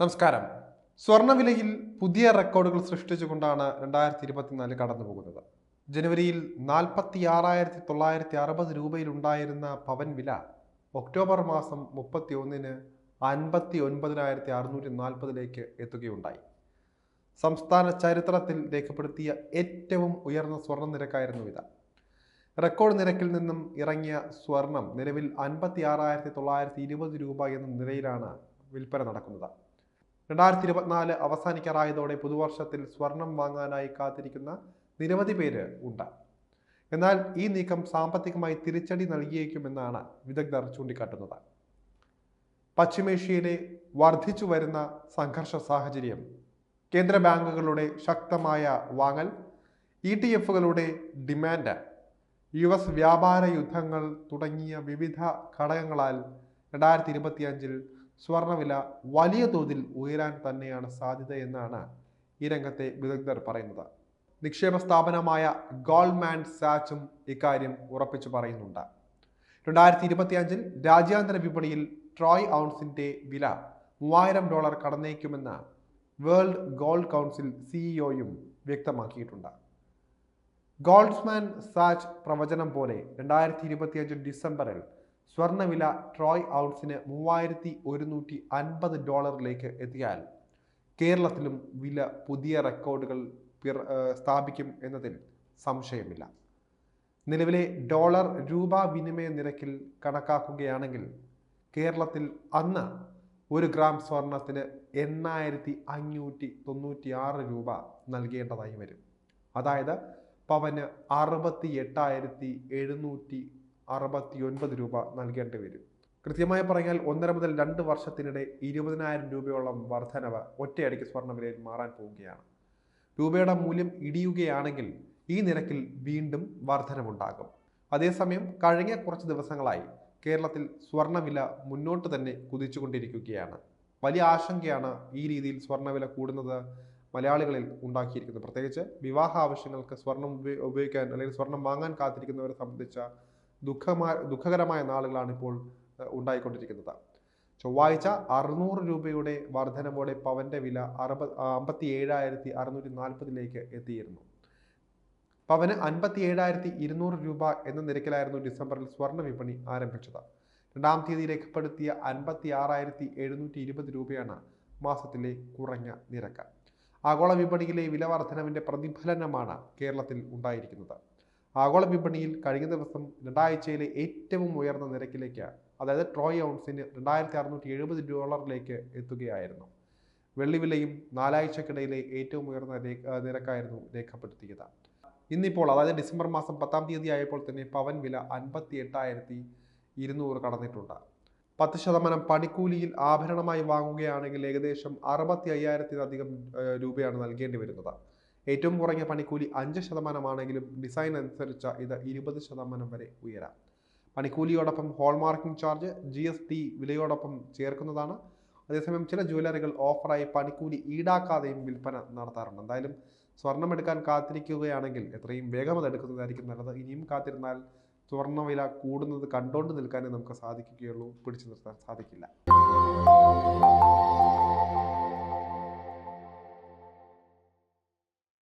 നമസ്കാരം. സ്വർണവിലയിൽ പുതിയ റെക്കോർഡുകൾ സൃഷ്ടിച്ചുകൊണ്ടാണ് രണ്ടായിരത്തി ഇരുപത്തിനാല് കടന്നു പോകുന്നത് ജനുവരിയിൽ നാൽപ്പത്തി ആറായിരത്തി തൊള്ളായിരത്തി അറുപത് രൂപയിലുണ്ടായിരുന്ന പവൻ വില ഒക്ടോബർ മാസം മുപ്പത്തി ഒന്നിന് അൻപത്തി ഒൻപതിനായിരത്തി അറുന്നൂറ്റി നാൽപ്പതിലേക്ക് എത്തുകയുണ്ടായി. സംസ്ഥാന ചരിത്രത്തിൽ രേഖപ്പെടുത്തിയ ഏറ്റവും ഉയർന്ന സ്വർണ നിരക്കായിരുന്നു ഇത്. റെക്കോർഡ് നിരക്കിൽ നിന്നും ഇറങ്ങിയ സ്വർണം നിലവിൽ അൻപത്തി ആറായിരത്തി തൊള്ളായിരത്തി ഇരുപത് രൂപ എന്ന നിലയിലാണ് വിൽപ്പന നടക്കുന്നത്. രണ്ടായിരത്തി ഇരുപത്തിനാല് അവസാനിക്കാറായതോടെ പുതുവർഷത്തിൽ സ്വർണം വാങ്ങാനായി കാത്തിരിക്കുന്ന നിരവധി പേര് ഉണ്ട്. എന്നാൽ ഈ നീക്കം സാമ്പത്തികമായി തിരിച്ചടി നൽകിയേക്കുമെന്നാണ് വിദഗ്ധർ ചൂണ്ടിക്കാട്ടുന്നത്. പശ്ചിമേഷ്യയിലെ വർദ്ധിച്ചു വരുന്ന സംഘർഷ സാഹചര്യം കേന്ദ്ര ബാങ്കുകളുടെ ശക്തമായ വാങ്ങൽ ഇ ടി എഫുകളുടെ ഡിമാൻഡ് യു എസ് വ്യാപാര യുദ്ധങ്ങൾ തുടങ്ങിയ വിവിധ ഘടകങ്ങളാൽ രണ്ടായിരത്തി ഇരുപത്തിയഞ്ചിൽ സ്വർണവില വലിയ തോതിൽ ഉയരാൻ തന്നെയാണ് സാധ്യത എന്നാണ് ഈ രംഗത്തെ വിദഗ്ധർ പറയുന്നത്. നിക്ഷേപ സ്ഥാപനമായ ഗോൾഡ്മാൻ സാച്ചും ഇക്കാര്യം ഉറപ്പിച്ചു പറയുന്നുണ്ട്. രണ്ടായിരത്തി ഇരുപത്തിയഞ്ചിൽ രാജ്യാന്തര വിപണിയിൽ ട്രോയ് ഔൺസിന്റെ വില മൂവായിരം ഡോളർ കടന്നേക്കുമെന്ന് വേൾഡ് ഗോൾഡ് കൗൺസിൽ സിഇഒയും വ്യക്തമാക്കിയിട്ടുണ്ട്. ഗോൾഡ്സ്മാൻ സാച്ച് പ്രവചനം പോലെ രണ്ടായിരത്തി ഇരുപത്തിയഞ്ച് ഡിസംബറിൽ സ്വർണവില ട്രോയ് ഔൺസിന് മൂവായിരത്തി ഒരുന്നൂറ്റി അൻപത് ഡോളറിലേക്ക് എത്തിയാൽ കേരളത്തിലും വില പുതിയ റെക്കോർഡുകൾ സ്ഥാപിക്കും എന്നതിൽ സംശയമില്ല. നിലവിലെ ഡോളർ രൂപ വിനിമയ നിരക്കിൽ കണക്കാക്കുകയാണെങ്കിൽ കേരളത്തിൽ അന്ന് ഒരു ഗ്രാം സ്വർണത്തിന് എണ്ണായിരത്തി അഞ്ഞൂറ്റി തൊണ്ണൂറ്റി ആറ് രൂപ നൽകേണ്ടതായി വരും. അതായത് പവന് അറുപത്തി എട്ടായിരത്തി എഴുന്നൂറ്റി അറുപത്തി ഒൻപത് രൂപ നൽകേണ്ടി വരും. കൃത്യമായി പറഞ്ഞാൽ ഒന്നര മുതൽ രണ്ട് വർഷത്തിനിടെ ഇരുപതിനായിരം രൂപയോളം വർധനവ് ഒറ്റയടിക്ക് സ്വർണവിലയിൽ മാറാൻ പോവുകയാണ്. രൂപയുടെ മൂല്യം ഇടിയുകയാണെങ്കിൽ ഈ നിരക്കിൽ വീണ്ടും വർധനവുണ്ടാകും. അതേസമയം കഴിഞ്ഞ കുറച്ച് ദിവസങ്ങളായി കേരളത്തിൽ സ്വർണവില മുന്നോട്ട് തന്നെ കുതിച്ചുകൊണ്ടിരിക്കുകയാണ്. വലിയ ആശങ്കയാണ് ഈ രീതിയിൽ സ്വർണവില കൂടുന്നത് മലയാളികളിൽ ഉണ്ടാക്കിയിരിക്കുന്നത്. പ്രത്യേകിച്ച് വിവാഹ ആവശ്യങ്ങൾക്ക് സ്വർണം ഉപയോഗിക്കാൻ അല്ലെങ്കിൽ സ്വർണം വാങ്ങാൻ കാത്തിരിക്കുന്നവരെ സംബന്ധിച്ച ദുഃഖമായ ദുഃഖകരമായ നാളുകളാണ് ഇപ്പോൾ ഉണ്ടായിക്കൊണ്ടിരിക്കുന്നത്. ചൊവ്വാഴ്ച അറുന്നൂറ് രൂപയുടെ വർധനവോടെ പവന്റെ വില അറുപത് അമ്പത്തി ഏഴായിരത്തി അറുന്നൂറ്റി നാൽപ്പതിലേക്ക് എത്തിയിരുന്നു. പവന് അൻപത്തി ഏഴായിരത്തി ഇരുന്നൂറ് രൂപ എന്ന നിരക്കിലായിരുന്നു ഡിസംബറിൽ സ്വർണ വിപണി ആരംഭിച്ചത്. രണ്ടാം തീയതി രേഖപ്പെടുത്തിയ അൻപത്തി ആറായിരത്തി എഴുന്നൂറ്റി ഇരുപത് രൂപയാണ് മാസത്തിലെ കുറഞ്ഞ നിരക്ക്. ആഗോള വിപണിയിലെ വില വർധനവിന്റെ പ്രതിഫലനമാണ് കേരളത്തിൽ ഉണ്ടായിരിക്കുന്നത്. ആഗോള വിപണിയിൽ കഴിഞ്ഞ ദിവസം രണ്ടാഴ്ചയിലെ ഏറ്റവും ഉയർന്ന നിരക്കിലേക്ക് അതായത് ട്രോയ് ഔൺസിന് രണ്ടായിരത്തി അറുന്നൂറ്റി എഴുപത് ഡോളറിലേക്ക് എത്തുകയായിരുന്നു. വെള്ളി വിലയും നാലാഴ്ചക്കിടയിലെ ഏറ്റവും ഉയർന്ന നിരക്കായിരുന്നു രേഖപ്പെടുത്തിയത്. ഇന്നിപ്പോൾ അതായത് ഡിസംബർ മാസം പത്താം തീയതി ആയപ്പോൾ തന്നെ പവൻ വില അൻപത്തി എട്ടായിരത്തി ഇരുന്നൂറ് കടന്നിട്ടുണ്ട്. പത്ത് ശതമാനം പണിക്കൂലിയിൽ ആഭരണമായി വാങ്ങുകയാണെങ്കിൽ ഏകദേശം അറുപത്തി അയ്യായിരത്തിലധികം രൂപയാണ് നൽകേണ്ടി വരുന്നത്. ഏറ്റവും കുറഞ്ഞ പണിക്കൂലി അഞ്ച് ശതമാനമാണെങ്കിലും ഡിസൈൻ അനുസരിച്ച് ഇത് ഇരുപത് ശതമാനം വരെ ഉയരാം. പണിക്കൂലിയോടൊപ്പം hallmarking charge G S T വിലയോടൊപ്പം ചേർക്കുന്നതാണ്. അതേസമയം ചില ജ്വല്ലറികൾ ഓഫറായി പണിക്കൂലി ഈടാക്കാതെയും വിൽപ്പന നടത്താറുണ്ട്. എന്തായാലും സ്വർണം എടുക്കാൻ കാത്തിരിക്കുകയാണെങ്കിൽ എത്രയും വേഗം അത് എടുക്കുന്നതായിരിക്കും നല്ലത്. ഇനിയും കാത്തിരുന്നാൽ സ്വർണവില കൂടുന്നത് കണ്ടുകൊണ്ട് നിൽക്കാനേ നമുക്ക് സാധിക്കുകയുള്ളൂ. പിടിച്ചു നിർത്താൻ സാധിക്കില്ല.